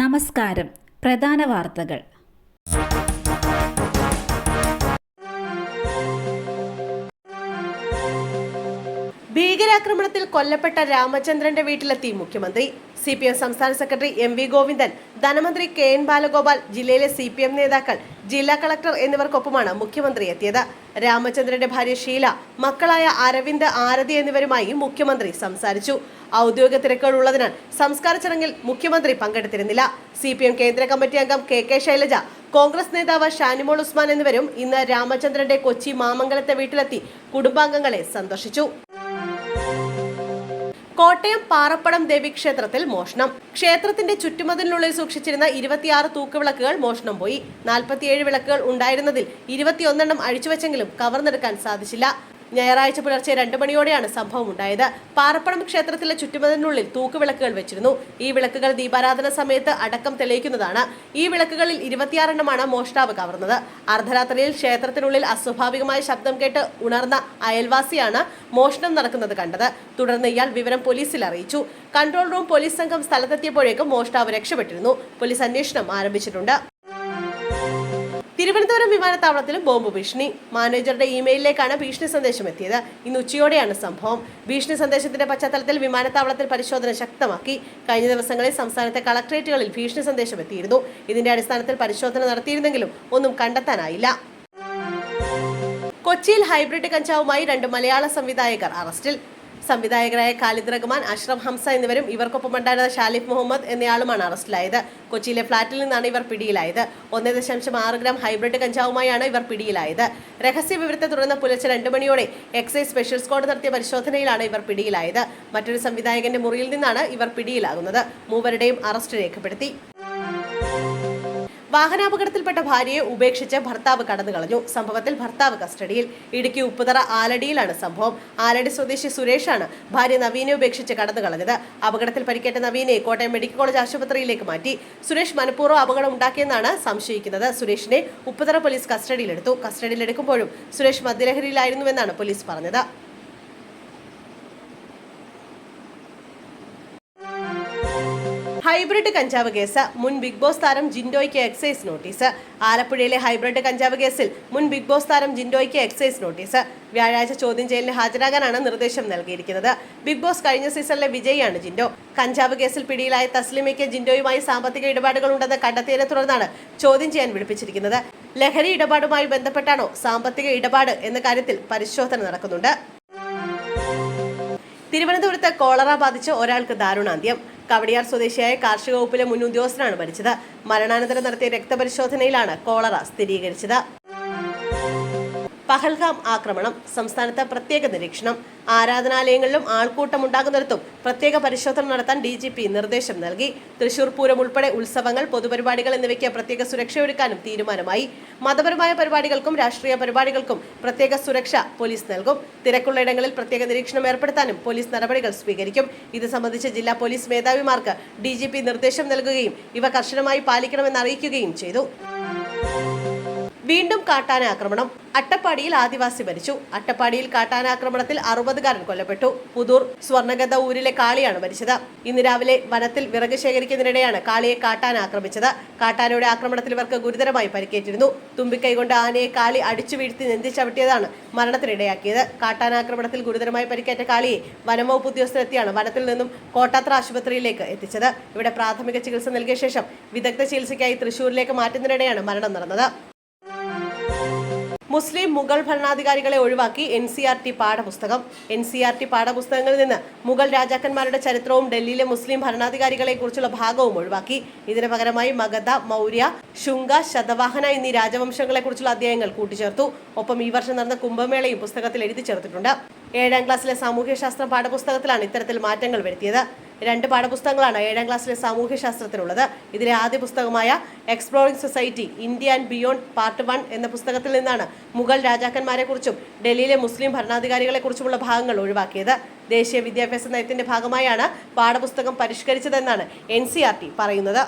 നമസ്കാരം. പ്രധാന വാർത്തകൾ. ഭീകരാക്രമണത്തിൽ കൊല്ലപ്പെട്ട രാമചന്ദ്രന്റെ വീട്ടിലെത്തി മുഖ്യമന്ത്രി. സി പി എം സംസ്ഥാന സെക്രട്ടറി എം വി ഗോവിന്ദൻ ധനമന്ത്രി കെ എൻ ബാലഗോപാൽ ജില്ലയിലെ സി പി എം നേതാക്കൾ ജില്ലാ കളക്ടർ എന്നിവർക്കൊപ്പമാണ് മുഖ്യമന്ത്രി എത്തിയത്. രാമചന്ദ്രന്റെ ഭാര്യ ഷീല മക്കളായ അരവിന്ദ് ആരതി എന്നിവരുമായി മുഖ്യമന്ത്രി സംസാരിച്ചു. ഔദ്യോഗിക തിരക്കുകൾ ഉള്ളതിനാൽ സംസ്കാര ചടങ്ങിൽ മുഖ്യമന്ത്രി പങ്കെടുത്തിരുന്നില്ല. സി കേന്ദ്ര കമ്മിറ്റി അംഗം കെ കെ ശൈലജ കോൺഗ്രസ് നേതാവ് ഷാനിമോൾ ഉസ്മാൻ എന്നിവരും ഇന്ന് രാമചന്ദ്രന്റെ കൊച്ചി മാമംഗലത്തെ വീട്ടിലെത്തി കുടുംബാംഗങ്ങളെ സന്ദർശിച്ചു കോട്ടയം പാറപ്പടം ദേവി ക്ഷേത്രത്തിൽ മോഷണം. ക്ഷേത്രത്തിന്റെ ചുറ്റുമതിലിനുള്ളിൽ സൂക്ഷിച്ചിരുന്ന ഇരുപത്തിയാറ് തൂക്കുവിളക്കുകൾ മോഷണം പോയി. നാൽപ്പത്തിയേഴ് വിളക്കുകൾ ഉണ്ടായിരുന്നതിൽ ഇരുപത്തിയൊന്നെണ്ണം അഴിച്ചുവെച്ചെങ്കിലും കവർന്നെടുക്കാൻ സാധിച്ചില്ല. ഞായറാഴ്ച പുലർച്ചെ രണ്ട് മണിയോടെയാണ് സംഭവം ഉണ്ടായത്. പാറപ്പടം ക്ഷേത്രത്തിലെ ചുറ്റുമതിനുള്ളിൽ തൂക്കുവിളക്കുകൾ വെച്ചിരുന്നു. ഈ വിളക്കുകൾ ദീപാരാധന സമയത്ത് അടക്കം തെളിയിക്കുന്നതാണ്. ഈ വിളക്കുകളിൽ ഇരുപത്തിയാറെണ്ണമാണ് മോഷ്ടാവ് കവർന്നത്. അർദ്ധരാത്രിയിൽ ക്ഷേത്രത്തിനുള്ളിൽ അസ്വാഭാവികമായ ശബ്ദം കേട്ട് ഉണർന്ന അയൽവാസിയാണ് മോഷണം നടക്കുന്നത് കണ്ടത്. തുടർന്ന് ഇയാൾ വിവരം പോലീസിൽ അറിയിച്ചു. കൺട്രോൾ റൂം പോലീസ് സംഘം സ്ഥലത്തെത്തിയപ്പോഴേക്കും മോഷ്ടാവ് രക്ഷപ്പെട്ടിരുന്നു. പോലീസ് അന്വേഷണം ആരംഭിച്ചിട്ടുണ്ട്. തിരുവനന്തപുരം വിമാനത്താവളത്തിൽ ബോംബ് ഭീഷണി. മാനേജറുടെ ഇമെയിലിലേക്കാണ് ഭീഷണി സന്ദേശം എത്തിയത് ഇന്ന് ഉച്ചയോടെയാണ് സംഭവം. ഭീഷണി സന്ദേശത്തിന്റെ പശ്ചാത്തലത്തിൽ വിമാനത്താവളത്തിൽ പരിശോധന ശക്തമാക്കി. കഴിഞ്ഞ ദിവസങ്ങളിൽ സംസ്ഥാനത്തെ കളക്ടറേറ്റുകളിൽ ഭീഷണി സന്ദേശം എത്തിയിരുന്നു ഇതിന്റെ അടിസ്ഥാനത്തിൽ പരിശോധന നടത്തിയിരുന്നെങ്കിലും ഒന്നും കണ്ടെത്താനായില്ല. കൊച്ചിയിൽ ഹൈബ്രിഡ് കഞ്ചാവുമായി രണ്ട് മലയാള സംവിധായകർ അറസ്റ്റിൽ. സംവിധായകരായ ഖാലിദ് റഹ്മാൻ അഷ്റഫ് ഹംസ എന്നിവരും ഇവർക്കൊപ്പം ഉണ്ടായിരുന്ന ഷാലിഫ് മുഹമ്മദ് എന്നയാളുമാണ് അറസ്റ്റിലായത്. കൊച്ചിയിലെ ഫ്ളാറ്റിൽ നിന്നാണ് ഇവർ പിടിയിലായത്. ഒന്നേ ദശാംശം ആറ് ഗ്രാം ഹൈബ്രിഡ് കഞ്ചാവുമായാണ് ഇവർ പിടിയിലായത്. രഹസ്യ വിവരത്തെ തുടർന്ന് പുലർച്ചെ രണ്ട് മണിയോടെ എക്സൈസ് സ്പെഷ്യൽ സ്ക്വാഡ് നടത്തിയ പരിശോധനയിലാണ് ഇവർ പിടിയിലായത്. മറ്റൊരു സംവിധായകന്റെ മുറിയിൽ നിന്നാണ് ഇവർ പിടിയിലാകുന്നത്. മൂവരുടെയും അറസ്റ്റ് രേഖപ്പെടുത്തി. വാഹനാപകടത്തിൽപ്പെട്ട ഭാര്യയെ ഉപേക്ഷിച്ച് ഭർത്താവ് കടന്നു കളഞ്ഞു സംഭവത്തിൽ ഭർത്താവ് കസ്റ്റഡിയിൽ. ഇടുക്കി ഉപ്പുതറ ആലടിയിലാണ് സംഭവം. ആലടി സ്വദേശി സുരേഷാണ് ഭാര്യ നവീനെ ഉപേക്ഷിച്ച് കടന്നു കളഞ്ഞത് അപകടത്തിൽ പരിക്കേറ്റ നവീനെ കോട്ടയം മെഡിക്കൽ കോളേജ് ആശുപത്രിയിലേക്ക് മാറ്റി. സുരേഷ് മനഃപൂർവം അപകടം ഉണ്ടാക്കിയെന്നാണ് സംശയിക്കുന്നത്. സുരേഷിനെ ഉപ്പുതറ പോലീസ് കസ്റ്റഡിയിലെടുത്തു. കസ്റ്റഡിയിലെടുക്കുമ്പോഴും സുരേഷ് മദ്യലഹരിയിലായിരുന്നുവെന്നാണ് പോലീസ് പറഞ്ഞത്. ഹൈബ്രിഡ് കഞ്ചാവ് കേസ്. മുൻ ബിഗ് ബോസ് താരം ജിൻഡോയ്ക്ക് എക്സൈസ് നോട്ടീസ്. ആലപ്പുഴയിലെ ഹൈബ്രിഡ് കഞ്ചാവ് കേസിൽ മുൻ ബിഗ് ബോസ് താരം ജിൻഡോയ്ക്ക് എക്സൈസ് നോട്ടീസ്. വ്യാഴാഴ്ച ചോദ്യം ചെയ്യലിന് ഹാജരാകാനാണ് നിർദ്ദേശം നൽകിയിരിക്കുന്നത്. ബിഗ് ബോസ് കഴിഞ്ഞ സീസണിലെ വിജയിയാണ് ജിൻഡോ. കഞ്ചാവ് കേസിൽ പിടിയിലായ തസ്ലിമയ്ക്ക് ജിൻഡോയുമായി സാമ്പത്തിക ഇടപാടുകൾ ഉണ്ടെന്ന് കണ്ടെത്തിയതിനെ തുടർന്നാണ് ചോദ്യം ചെയ്യാൻ വിളിപ്പിച്ചിരിക്കുന്നത്. ലഹരി ഇടപാടുമായി ബന്ധപ്പെട്ടാണോ സാമ്പത്തിക ഇടപാട് എന്ന കാര്യത്തിൽ പരിശോധന നടക്കുന്നുണ്ട്. തിരുവനന്തപുരത്ത് കോളറ ബാധിച്ച് ഒരാൾക്ക് ദാരുണാന്ത്യം. കവടിയാർ സ്വദേശിയായ കാർഷിക വകുപ്പിലെ മുൻ ഉദ്യോഗസ്ഥനാണ് മരിച്ചത്. മരണാനന്തരം നടത്തിയ രക്തപരിശോധനയിലാണ് കോളറ സ്ഥിരീകരിച്ചത്. പഹൽഗാം ആക്രമണം സംസ്ഥാനത്ത് പ്രത്യേക നിരീക്ഷണം ആരാധനാലയങ്ങളിലും ആൾക്കൂട്ടമുണ്ടാകുന്നിടത്തും പ്രത്യേക പരിശോധന നടത്താൻ ഡി ജി പി നിർദ്ദേശം നൽകി. തൃശൂർ പൂരം ഉൾപ്പെടെ ഉത്സവങ്ങൾ പൊതുപരിപാടികൾ എന്നിവയ്ക്ക് പ്രത്യേക സുരക്ഷയൊരുക്കാനും തീരുമാനമായി. മതപരമായ പരിപാടികൾക്കും രാഷ്ട്രീയ പരിപാടികൾക്കും പ്രത്യേക സുരക്ഷ പോലീസ് നൽകും. തിരക്കുള്ള ഇടങ്ങളിൽ പ്രത്യേക നിരീക്ഷണം ഏർപ്പെടുത്താനും പോലീസ് നടപടികൾ സ്വീകരിക്കും. ഇത് സംബന്ധിച്ച് ജില്ലാ പോലീസ് മേധാവിമാർക്ക് ഡി നിർദ്ദേശം നൽകുകയും ഇവ കർശനമായി പാലിക്കണമെന്ന് അറിയിക്കുകയും ചെയ്തു. വീണ്ടും കാട്ടാനാക്രമണം അട്ടപ്പാടിയിൽ ആദിവാസി മരിച്ചു. അട്ടപ്പാടിയിൽ കാട്ടാനാക്രമണത്തിൽ അറുപതുകാരൻ കൊല്ലപ്പെട്ടു. പുതൂർ സ്വർണഗത ഊരിലെ കാളിയാണ് മരിച്ചത്. ഇന്ന് രാവിലെ വനത്തിൽ വിറക് ശേഖരിക്കുന്നതിനിടെയാണ് കാളിയെ കാട്ടാന ആക്രമിച്ചത്. കാട്ടാനയുടെ ആക്രമണത്തിൽ ഇവർക്ക് ഗുരുതരമായി പരിക്കേറ്റിരുന്നു. തുമ്പിക്കൈ കൊണ്ട് ആനയെ കാളി അടിച്ചു വീഴ്ത്തി നെന്തി ചവിട്ടിയതാണ് മരണത്തിനിടയാക്കിയത്. കാട്ടാനാക്രമണത്തിൽ ഗുരുതരമായി പരിക്കേറ്റ കാളിയെ വനംവകുപ്പ് ഉദ്യോഗസ്ഥരെത്തിയാണ് വനത്തിൽ നിന്നും കോട്ടാത്ര ആശുപത്രിയിലേക്ക് എത്തിച്ചത്. ഇവിടെ പ്രാഥമിക ചികിത്സ നൽകിയ ശേഷം വിദഗ്ധ ചികിത്സയ്ക്കായി തൃശൂരിലേക്ക് മാറ്റുന്നതിനിടെയാണ് മരണം നടന്നത്. മുസ്ലിം മുഗൾ ഭരണാധികാരികളെ ഒഴിവാക്കി എൻ സി ആർ ടി പാഠപുസ്തകം. എൻ സി ആർ ടി പാഠപുസ്തകങ്ങളിൽ നിന്ന് മുഗൾ രാജാക്കന്മാരുടെ ചരിത്രവും ഡൽഹിയിലെ മുസ്ലിം ഭരണാധികാരികളെ കുറിച്ചുള്ള ഭാഗവും ഒഴിവാക്കി. ഇതിന് പകരമായി മഗധ മൗര്യ ശുംഗ ശതവാഹന എന്നീ രാജവംശങ്ങളെ കുറിച്ചുള്ള അധ്യായങ്ങൾ കൂട്ടിച്ചേർത്തു. ഒപ്പം ഈ വർഷം നടന്ന കുംഭമേളയും പുസ്തകത്തിൽ എഴുതി ചേർത്തിട്ടുണ്ട്. ഏഴാം ക്ലാസ്സിലെ സാമൂഹ്യശാസ്ത്ര പാഠപുസ്തകത്തിലാണ് ഇത്തരത്തിൽ മാറ്റങ്ങൾ വരുത്തിയത്. രണ്ട് പാഠപുസ്തകങ്ങളാണ് ഏഴാം ക്ലാസ്സിലെ സാമൂഹ്യശാസ്ത്രത്തിലുള്ളത്. ഇതിലെ ആദ്യ പുസ്തകമായ exploring society India and beyond part one എന്ന പുസ്തകത്തിൽ നിന്നാണ് മുഗൾ രാജാക്കന്മാരെക്കുറിച്ചും ഡൽഹിയിലെ മുസ്ലിം ഭരണാധികാരികളെക്കുറിച്ചുമുള്ള ഭാഗങ്ങൾ ഒഴിവാക്കിയത്. ദേശീയ വിദ്യാഭ്യാസ നയത്തിന്റെ ഭാഗമായാണ് പാഠപുസ്തകം പരിഷ്കരിച്ചതെന്നാണ് എൻ പറയുന്നത്.